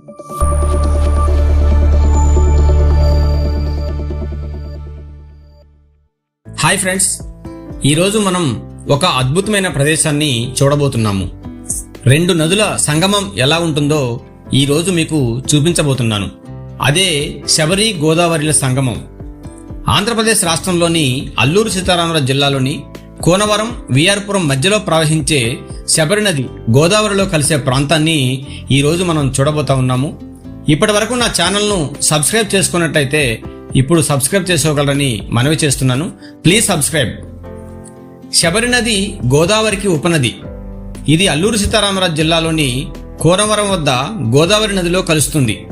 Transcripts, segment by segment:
Hi friends ఈరోజు మనం ఒక అద్భుతమైన ప్రదేశాన్ని చూడబోతున్నాము. రెండు నదుల సంగమం ఎలా ఉంటుందో ఈరోజు మీకు చూపించబోతున్నాను. అదే శబరి గోదావరిల సంగమం. ఆంధ్రప్రదేశ్ రాష్ట్రంలోని అల్లూరు సీతారామరాజు జిల్లాలోని కోనవరం విఆర్పురం మధ్యలో ప్రవహించే శబరి నది గోదావరిలో కలిసే ప్రాంతాన్ని ఈరోజు మనం చూడబోతా ఉన్నాము. ఇప్పటి వరకు నా ఛానల్ను సబ్స్క్రైబ్ చేసుకున్నట్టయితే ఇప్పుడు సబ్స్క్రైబ్ చేసుకోగలరని మనవి చేస్తున్నాను. Please subscribe. శబరి నది గోదావరికి ఉపనది. ఇది అల్లూరు సీతారామరాజు జిల్లాలోని కోనవరం వద్ద గోదావరి నదిలో కలుస్తుంది.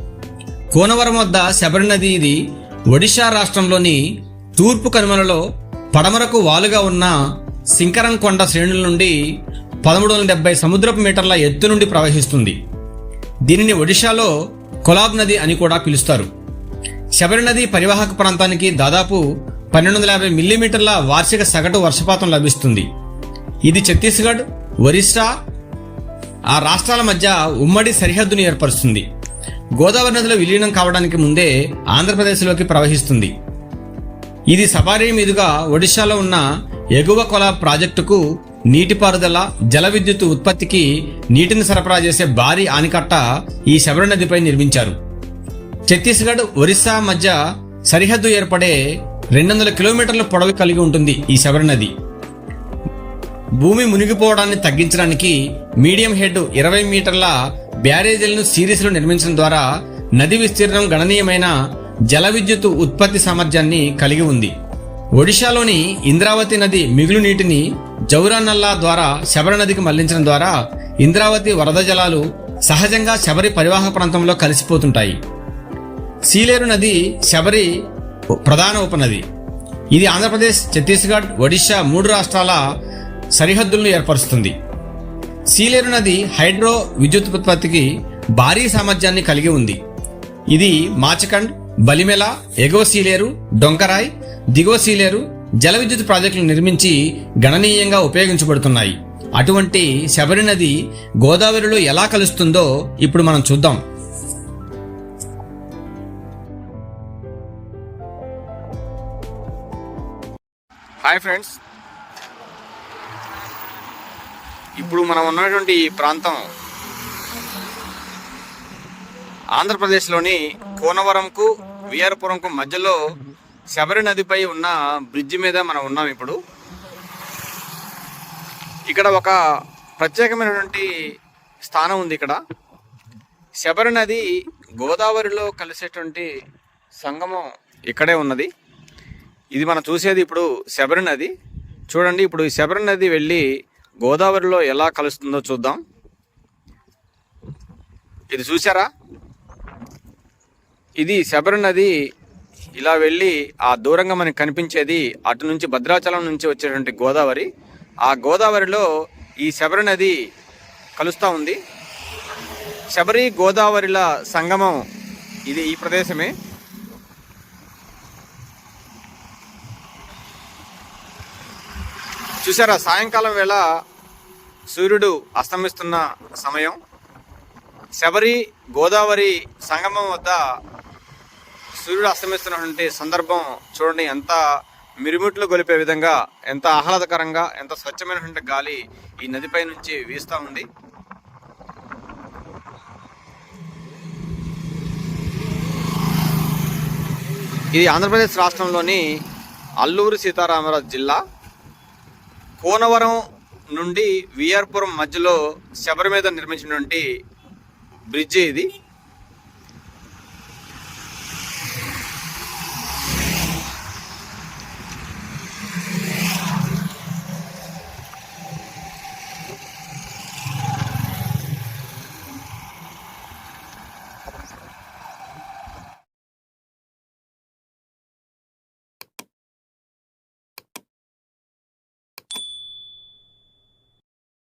కోనవరం వద్ద శబరి నది ఇది ఒడిశా రాష్ట్రంలోని తూర్పు కనుమలలో పడమరకు వాలుగా ఉన్న సింకరం కొండ శ్రేణుల నుండి పదమూడు వందల డెబ్బై సముద్రపు మీటర్ల ఎత్తు నుండి ప్రవహిస్తుంది. దీనిని ఒడిశాలో కొలాబ్ నది అని కూడా పిలుస్తారు. శబరి నది పరివాహక ప్రాంతానికి దాదాపు పన్నెండు వందల యాభై మిల్లీమీటర్ల వార్షిక సగటు వర్షపాతం లభిస్తుంది. ఇది ఛత్తీస్గఢ్ ఒరిస్సా ఆ రాష్ట్రాల మధ్య ఉమ్మడి సరిహద్దును ఏర్పరుస్తుంది. గోదావరి నదిలో విలీనం కావడానికి ముందే ఆంధ్రప్రదేశ్లోకి ప్రవహిస్తుంది. ఇది సబారీ మీదుగా ఒడిశాలో ఉన్న ఎగువ కొల ప్రాజెక్టుకు నీటిపారుదల జల విద్యుత్ ఉత్పత్తికి నీటిని సరఫరా చేసే భారీ ఆనికట్ట ఈ శబరి నదిపై నిర్మించారు. ఛత్తీస్గఢ్ ఒరిస్సా మధ్య సరిహద్దు ఏర్పడే రెండు వందల కిలోమీటర్ల పొడవు కలిగి ఉంటుంది ఈ శబరి నది. భూమి మునిగిపోవడాన్ని తగ్గించడానికి మీడియం హెడ్ ఇరవై మీటర్ల బ్యారేజీలను సిరీస్లో నిర్మించడం ద్వారా నది విస్తీర్ణం గణనీయమైన జల విద్యుత్ ఉత్పత్తి సామర్థ్యాన్ని కలిగి ఉంది. ఒడిశాలోని ఇంద్రావతి నది మిగులు నీటిని జౌరానల్లా ద్వారా శబరి నదికి మళ్ళించడం ద్వారా ఇంద్రావతి వరద జలాలు సహజంగా శబరి పరివాహక ప్రాంతంలో కలిసిపోతుంటాయి. సీలేరు నది శబరి ప్రధాన ఉపనది. ఇది ఆంధ్రప్రదేశ్ ఛత్తీస్గఢ్ ఒడిశా మూడు రాష్ట్రాల సరిహద్దులను ఏర్పరుస్తుంది. సీలేరు నది హైడ్రో విద్యుత్ ఉత్పత్తికి భారీ సామర్థ్యాన్ని కలిగి ఉంది. ఇది మాచకండ్ బలిమెల ఎగువ సీలేరు డొంకరాయ్ దిగువ సీలేరు జల విద్యుత్ ప్రాజెక్టులు నిర్మించి గణనీయంగా ఉపయోగించబడుతున్నాయి. అటువంటి శబరి నది గోదావరిలో ఎలా కలుస్తుందో ఇప్పుడు మనం చూద్దాం. Hi friends. ఇప్పుడు మనం ఉన్నటువంటి ఈ ప్రాంతం ఆంధ్రప్రదేశ్లోని కోనవరంకు విఆర్పురంకు మధ్యలో శబరి నదిపై ఉన్న బ్రిడ్జి మీద మనం ఉన్నాం ఇప్పుడు. ఇక్కడ ఒక ప్రత్యేకమైనటువంటి స్థానం ఉంది ఇక్కడ. శబరి నది గోదావరిలో కలిసేటువంటి సంగమం ఇక్కడే ఉన్నది. ఇది మనం చూసేది ఇప్పుడు శబరి నది. చూడండి ఇప్పుడు ఈ శబరి నది వెళ్ళి గోదావరిలో ఎలా కలుస్తుందో చూద్దాం. ఇది చూసారా ఇది శబరి నది ఇలా వెళ్ళి ఆ దూరంగా మనకు కనిపించేది అటు నుంచి భద్రాచలం నుంచి వచ్చేటువంటి గోదావరి. ఆ గోదావరిలో ఈ శబరి నది కలుస్తూ ఉంది. శబరి గోదావరిల సంగమం ఇది ఈ ప్రదేశమే. చూసారా సాయంకాలం వేళ సూర్యుడు అస్తమిస్తున్న సమయం. శబరి గోదావరి సంగమం వద్ద సూర్యుడు అస్తమిస్తున్నటువంటి సందర్భం చూడండి ఎంత మిరుమిట్లు గొలిపే విధంగా ఎంత ఆహ్లాదకరంగా ఎంత స్వచ్ఛమైనటువంటి గాలి ఈ నదిపై నుంచి వీస్తూ ఉంది. ఇది ఆంధ్రప్రదేశ్ రాష్ట్రంలోని అల్లూరు సీతారామరాజు జిల్లా. కోనవరం నుండి విఆర్పురం మధ్యలో శబరి మీద నిర్మించినటువంటి బ్రిడ్జి ఇది.